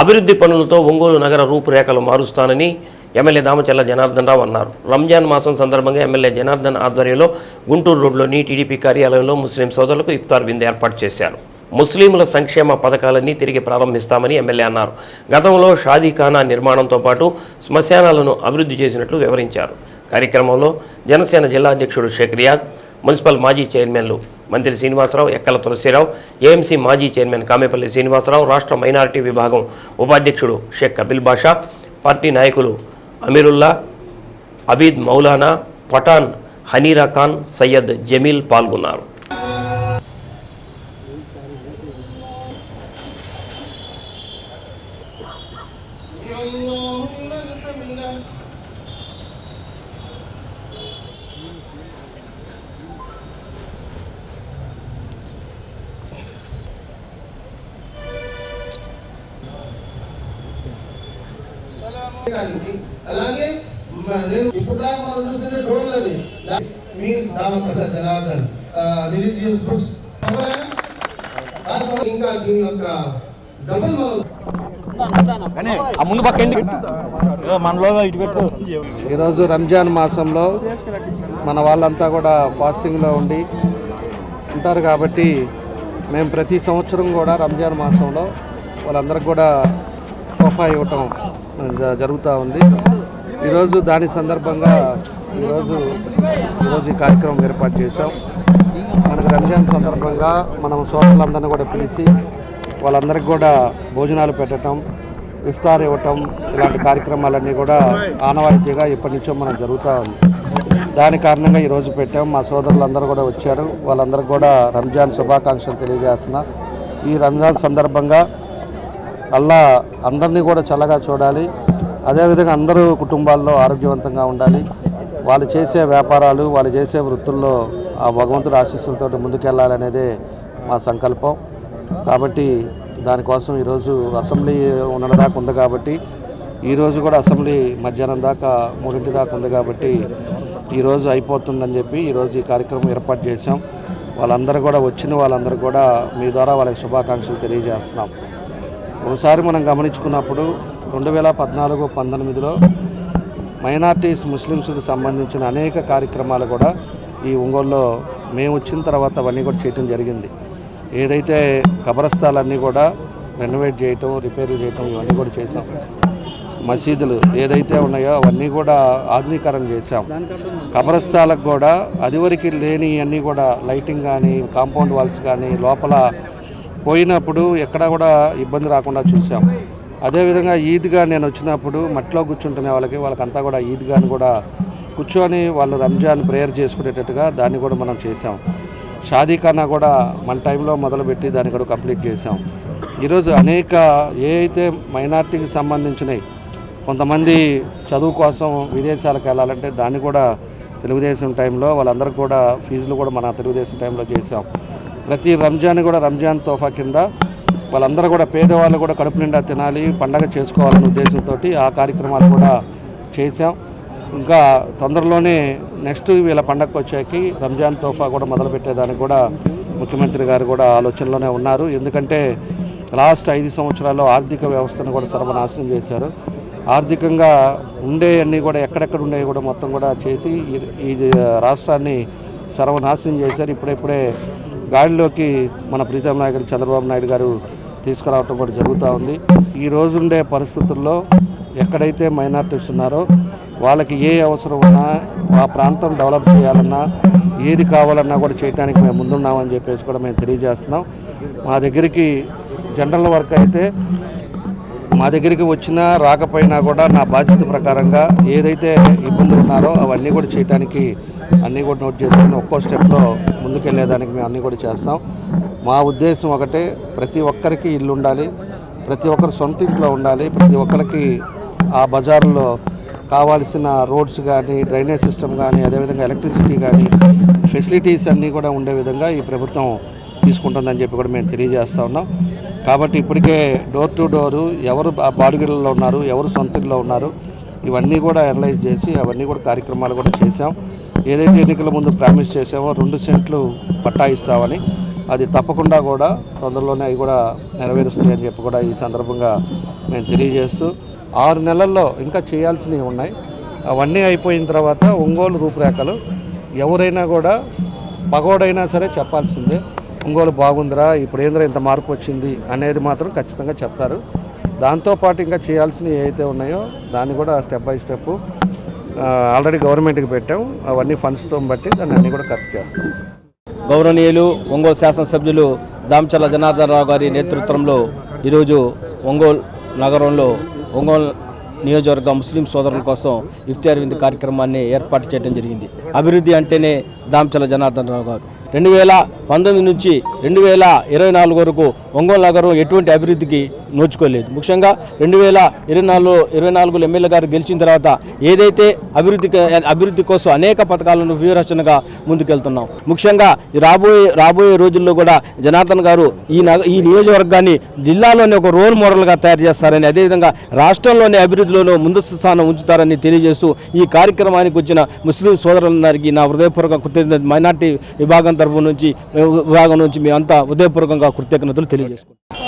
అభివృద్ధి పనులతో ఒంగోలు నగర రూపురేఖలు మారుస్తానని ఎమ్మెల్యే దామచల్ల జనార్దన్ రావు అన్నారు. రంజాన్ మాసం సందర్భంగా ఎమ్మెల్యే జనార్దన్ ఆధ్వర్యంలో గుంటూరు రోడ్లోని టీడీపీ కార్యాలయంలో ముస్లిం సోదరులకు ఇఫ్తార్ విందు ఏర్పాటు చేశారు. ముస్లింల సంక్షేమ పథకాలన్నీ తిరిగి ప్రారంభిస్తామని ఎమ్మెల్యే అన్నారు. గతంలో షాదీఖానా నిర్మాణంతో పాటు శ్మశానాలను అభివృద్ధి చేసినట్లు వివరించారు. కార్యక్రమంలో జనసేన జిల్లా అధ్యక్షుడు షేక్ రియాద్ మున్సిపల్ మాజీ చైర్మన్లు మంత్రి శ్రీనివాసరావు ఎక్కల తులసిరావు ఏఎంసీ మాజీ చైర్మన్ కామేపల్లి శ్రీనివాసరావు రాష్ట్ర మైనారిటీ విభాగం ఉపాధ్యక్షుడు షేక్ కపిల్ బాషా పార్టీ నాయకులు అమీరుల్లా అబీద్ మౌలానా పఠాన్ హనీరా ఖాన్ సయ్యద్ జమీల్ పాల్గొన్నారు. అలాగే నేను ఇప్పుడు దాకా మనం చూసిన means Ramakrishna Janardhan religious books. ఇంకా దీని యొక్క డబుల్ మనం ఆ ముందు పక్క ఎండి మనలో ఇటు పెట్టు. ఈరోజు రంజాన్ మాసంలో మన వాళ్ళంతా కూడా ఫాస్టింగ్లో ఉండి ఉంటారు కాబట్టి మేము ప్రతి సంవత్సరం కూడా రంజాన్ మాసంలో వాళ్ళందరికి కూడా తోఫా ఇవ్వటం జరుగుతూ ఉంది. ఈరోజు దాని సందర్భంగా ఈరోజు ఈరోజు ఈ కార్యక్రమం ఏర్పాటు చేశాం. మనకు రంజాన్ సందర్భంగా మనం సోదరులందరినీ కూడా పిలిచి వాళ్ళందరికీ కూడా భోజనాలు పెట్టడం ఇఫ్తార్ ఇవ్వటం ఇలాంటి కార్యక్రమాలన్నీ కూడా ఆనవాయితీగా ఇప్పటి నుంచో మనం జరుగుతూ ఉంది. దాని కారణంగా ఈరోజు పెట్టాం. మా సోదరులందరూ కూడా వచ్చారు. వాళ్ళందరికీ కూడా రంజాన్ శుభాకాంక్షలు తెలియజేస్తున్నా. ఈ రంజాన్ సందర్భంగా అల్లా అందరినీ కూడా చల్లగా చూడాలి. అదేవిధంగా అందరూ కుటుంబాల్లో ఆరోగ్యవంతంగా ఉండాలి. వాళ్ళు చేసే వ్యాపారాలు వాళ్ళు చేసే వృత్తుల్లో ఆ భగవంతుడి ఆశీస్సులతో ముందుకెళ్ళాలనేదే మా సంకల్పం. కాబట్టి దానికోసం ఈరోజు అసెంబ్లీ ఉన్నదాకా దాకా ఉంది కాబట్టి ఈరోజు కూడా అసెంబ్లీ మధ్యాహ్నం దాకా మూడింటి దాకా ఉంది కాబట్టి ఈరోజు అయిపోతుందని చెప్పి ఈరోజు ఈ కార్యక్రమం ఏర్పాటు చేశాం. వాళ్ళందరూ కూడా వచ్చిన వాళ్ళందరూ కూడా మీ ద్వారా వాళ్ళకి శుభాకాంక్షలు తెలియజేస్తున్నాం. ఒకసారి మనం గమనించుకున్నప్పుడు రెండు వేల పద్నాలుగు పంతొమ్మిదిలో మైనార్టీస్ ముస్లిమ్స్కి సంబంధించిన అనేక కార్యక్రమాలు కూడా ఈ ఒంగోలులో మేము వచ్చిన తర్వాత అవన్నీ కూడా చేయటం జరిగింది. ఏదైతే కబరస్థాలన్నీ కూడా రెనోవేట్ చేయటం రిపేర్ చేయటం ఇవన్నీ కూడా చేసాం మసీదులు ఏదైతే ఉన్నాయో అవన్నీ కూడా ఆధునీకరణ చేశాం. కబరస్థాలకు కూడా అదివరకు లేని అన్నీ కూడా లైటింగ్ కానీ కాంపౌండ్ వాల్స్ కానీ లోపల పోయినప్పుడు ఎక్కడా కూడా ఇబ్బంది రాకుండా చూసాం. అదేవిధంగా ఈద్గా నేను వచ్చినప్పుడు మట్టిలో కూర్చుంటునే వాళ్ళకి వాళ్ళకంతా కూడా ఈద్గాని కూడా కూర్చొని వాళ్ళు రంజాన్ ప్రేయర్ చేసుకునేటట్టుగా దాన్ని కూడా మనం చేసాం షాదీ ఖానా కూడా మన టైంలో మొదలుపెట్టి దాన్ని కూడా కంప్లీట్ చేసాం ఈరోజు అనేక ఏ అయితే మైనార్టీకి సంబంధించినవి కొంతమంది చదువు కోసం విదేశాలకు వెళ్ళాలంటే దాన్ని కూడా తెలుగుదేశం టైంలో వాళ్ళందరికీ కూడా ఫీజులు కూడా మన తెలుగుదేశం టైంలో చేసాం ప్రతి రంజాన్ కూడా రంజాన్ తోఫా కింద వాళ్ళందరూ కూడా పేదవాళ్ళు కూడా కడుపు నిండా తినాలి పండగ చేసుకోవాలనే ఉద్దేశంతో ఆ కార్యక్రమాలు కూడా చేశాం. ఇంకా తొందరలోనే నెక్స్ట్ వీళ్ళ పండగకు వచ్చాకి రంజాన్ తోఫా కూడా మొదలుపెట్టేదానికి కూడా ముఖ్యమంత్రి గారు కూడా ఆలోచనలోనే ఉన్నారు. ఎందుకంటే లాస్ట్ ఐదు సంవత్సరాల్లో ఆర్థిక వ్యవస్థను కూడా సర్వనాశనం చేశారు. ఆర్థికంగా ఉండే అన్నీ కూడా ఎక్కడెక్కడ ఉండేవి కూడా మొత్తం కూడా చేసి ఈ- ఈ రాష్ట్రాన్ని సర్వనాశనం చేశారు. ఇప్పుడెప్పుడే గాడిలోకి మన ప్రీతం నాయకుడు చంద్రబాబు నాయుడు గారు తీసుకురావటం కూడా జరుగుతూ ఉంది. ఈ రోజుండే పరిస్థితుల్లో ఎక్కడైతే మైనార్టీస్ ఉన్నారో వాళ్ళకి ఏ అవసరం ఉన్నా ఆ ప్రాంతం డెవలప్ చేయాలన్నా ఏది కావాలన్నా కూడా చేయడానికి మేము ముందున్నామని చెప్పేసి కూడా మేము తెలియజేస్తున్నాం. మా దగ్గరికి జనరల్ వర్క్ అయితే మా దగ్గరికి వచ్చినా రాకపోయినా కూడా నా బాధ్యత ప్రకారంగా ఏదైతే ఇబ్బందులు ఉన్నారో అవన్నీ కూడా చేయడానికి అన్నీ కూడా నోట్ చేసుకుని ఒక్కో స్టెప్లో ముందుకెళ్ళేదానికి మేము అన్నీ కూడా చేస్తాం. మా ఉద్దేశం ఒకటే ప్రతి ఒక్కరికి ఇల్లు ఉండాలి ప్రతి ఒక్కరు సొంత ఇంట్లో ఉండాలి ప్రతి ఒక్కరికి ఆ బజార్లో కావాల్సిన రోడ్స్ కానీ డ్రైనేజ్ సిస్టమ్ కానీ అదేవిధంగా ఎలక్ట్రిసిటీ కానీ ఫెసిలిటీస్ అన్నీ కూడా ఉండే విధంగా ఈ ప్రభుత్వం తీసుకుంటుందని చెప్పి కూడా మేము తెలియజేస్తూ ఉన్నాం. కాబట్టి ఇప్పటికే డోర్ టు డోరు ఎవరు బాడుగిళ్ళలో ఉన్నారు ఎవరు సొంత ఇళ్ళలో ఉన్నారు ఇవన్నీ కూడా అనలైజ్ చేసి అవన్నీ కూడా కార్యక్రమాలు కూడా చేశాం. ఏదైతే ఎన్నికల ముందు ప్రామిస్ చేసామో రెండు సెంట్లు పట్టా ఇస్తామని అది తప్పకుండా కూడా తొందరలోనే అవి కూడా నెరవేరుస్తాయని చెప్పి కూడా ఈ సందర్భంగా మేము తెలియజేస్తూ ఆరు నెలల్లో ఇంకా చేయాల్సినవి ఉన్నాయి. అవన్నీ అయిపోయిన తర్వాత ఒంగోలు రూపురేఖలు ఎవరైనా కూడా పగోడైనా సరే చెప్పాల్సిందే. ఒంగోలు బాగుందిరా ఇప్పుడు ఏంద్రా ఇంత మార్పు వచ్చింది అనేది మాత్రం ఖచ్చితంగా చెప్తారు. దాంతోపాటు ఇంకా చేయాల్సినవి ఏవైతే ఉన్నాయో దాన్ని కూడా స్టెప్ బై స్టెప్ ఆల్రెడీ గవర్నమెంట్కి పెట్టాం. అవన్నీ ఫండ్స్తో బట్టి దాన్ని అన్నీ కూడా ఖర్చు చేస్తాం. గౌరవనీయులు ఒంగోలు శాసనసభ్యులు దామచల్ల జనార్దన్ రావు గారి నేతృత్వంలో ఈరోజు ఒంగోలు నగరంలో ఒంగోలు నియోజకవర్గ ముస్లిం సోదరుల కోసం ఇఫ్తియార్ విందు కార్యక్రమాన్ని ఏర్పాటు చేయడం జరిగింది. అభివృద్ధి అంటేనే దామచల జనార్దన్ రావు గారు. రెండు వేల పంతొమ్మిది నుంచి రెండు వేల ఇరవై నాలుగు వరకు ఒంగోలు నగరం ఎటువంటి అభివృద్ధికి నోచుకోలేదు. ముఖ్యంగా రెండు వేల ఇరవై నాలుగు ఇరవై నాలుగులో ఎమ్మెల్యే గారు గెలిచిన తర్వాత ఏదైతే అభివృద్ధి అభివృద్ధి కోసం అనేక పథకాలను వ్యూహరచనగా ముందుకెళ్తున్నాం. ముఖ్యంగా రాబోయే రాబోయే రోజుల్లో కూడా జనార్దన్ గారు ఈ నగ ఈ నియోజకవర్గాన్ని జిల్లాలోనే ఒక రోల్ మోడల్గా తయారు చేస్తారని అదేవిధంగా రాష్ట్రంలోని అభివృద్ధిలోనూ ముందస్తు స్థానం ఉంచుతారని తెలియజేస్తూ ఈ కార్యక్రమానికి వచ్చిన ముస్లిం సోదరులందరికీ నా హృదయపూర్వక కృతజ్ఞత మైనార్టీ విభాగం తరపు నుంచి విభాగం నుంచి మీ అంతా హృదయపూర్వకంగా కృతజ్ఞతలు తెలియజేసుకుంటాం